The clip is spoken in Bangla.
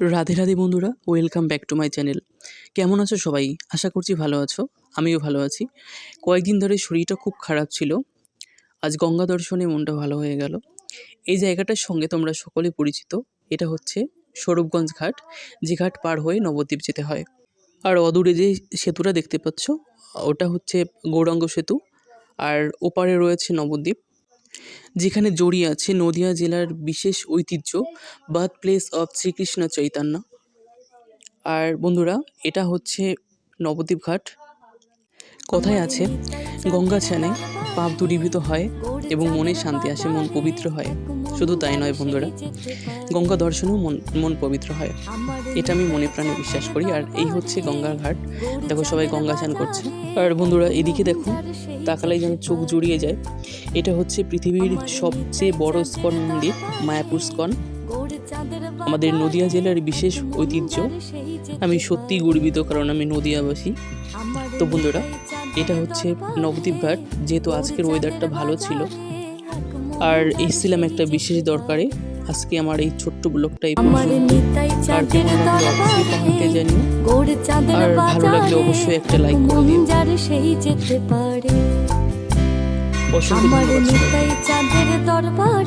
রাধে রাধে বন্ধুরা welcome back to my channel কেমন আছো সবাই? আশা করছি ভালো আছো, আমিও ভালো আছি। কয়েকদিন ধরে শরীরটা খুব খারাপ ছিল, আজ গঙ্গা দর্শনে মনটা ভালো হয়ে গেল। এই জায়গাটার সঙ্গে তোমরা সকলে পরিচিত, এটা হচ্ছে স্বরূপগঞ্জ ঘাট, যে ঘাট পার হয়ে নবদ্বীপ যেতে হয়। আর অদূরে যে সেতুটা দেখতে পাচ্ছ, ওটা হচ্ছে গৌরাঙ্গ সেতু, আর ওপারে রয়েছে নবদ্বীপ। যেখানে জড়িয়ে আছে নদিয়া জেলার বিশেষ ঐতিহ্য birth place of Srikrishna Chaitanya. আর বন্ধুরা, এটা হচ্ছে নবদ্বীপ ঘাট কথায় আছে? গঙ্গা ছানে পাপ দূরীভূত হয় এবং মনে শান্তি আসে, মন পবিত্র হয়। শুধু তাই নয় বন্ধুরা, গঙ্গা দর্শনেও মন মন পবিত্র হয়। এটা আমি মনে প্রাণে বিশ্বাস করি, আর এই হচ্ছে গঙ্গার ঘাট। দেখো সবাই গঙ্গা স্নান করছে। আর বন্ধুরা, এদিকে দেখো, তাকালেই যেন চোখ জুড়িয়ে যায়। এটা হচ্ছে পৃথিবীর সবচেয়ে বড় স্কন মন্দির, মায়াপুর স্কন। আমাদের নদিয়া জেলার বিশেষ ঐতিহ্য। আমি সত্যিই গর্বিত কারণ আমি নদিয়াবাসী। তো বন্ধুরা এটা হচ্ছে নবদ্বীপ ঘাট যেহেতু আজকের ওয়েদারটা ভালো ছিল। আর এসেছিলাম একটা বিশেষ দরকারে। আজকে আমার এই ছোট্ট ব্লগটা এই আমার নিতাই আর চাঁদের কেমন লাগল অবশ্যই কমেন্টে জানিও। গোড় চাঁদের আর ভালো লাগলে অবশ্যই একটা লাইক করে অসংখ্য ধন্যবাদ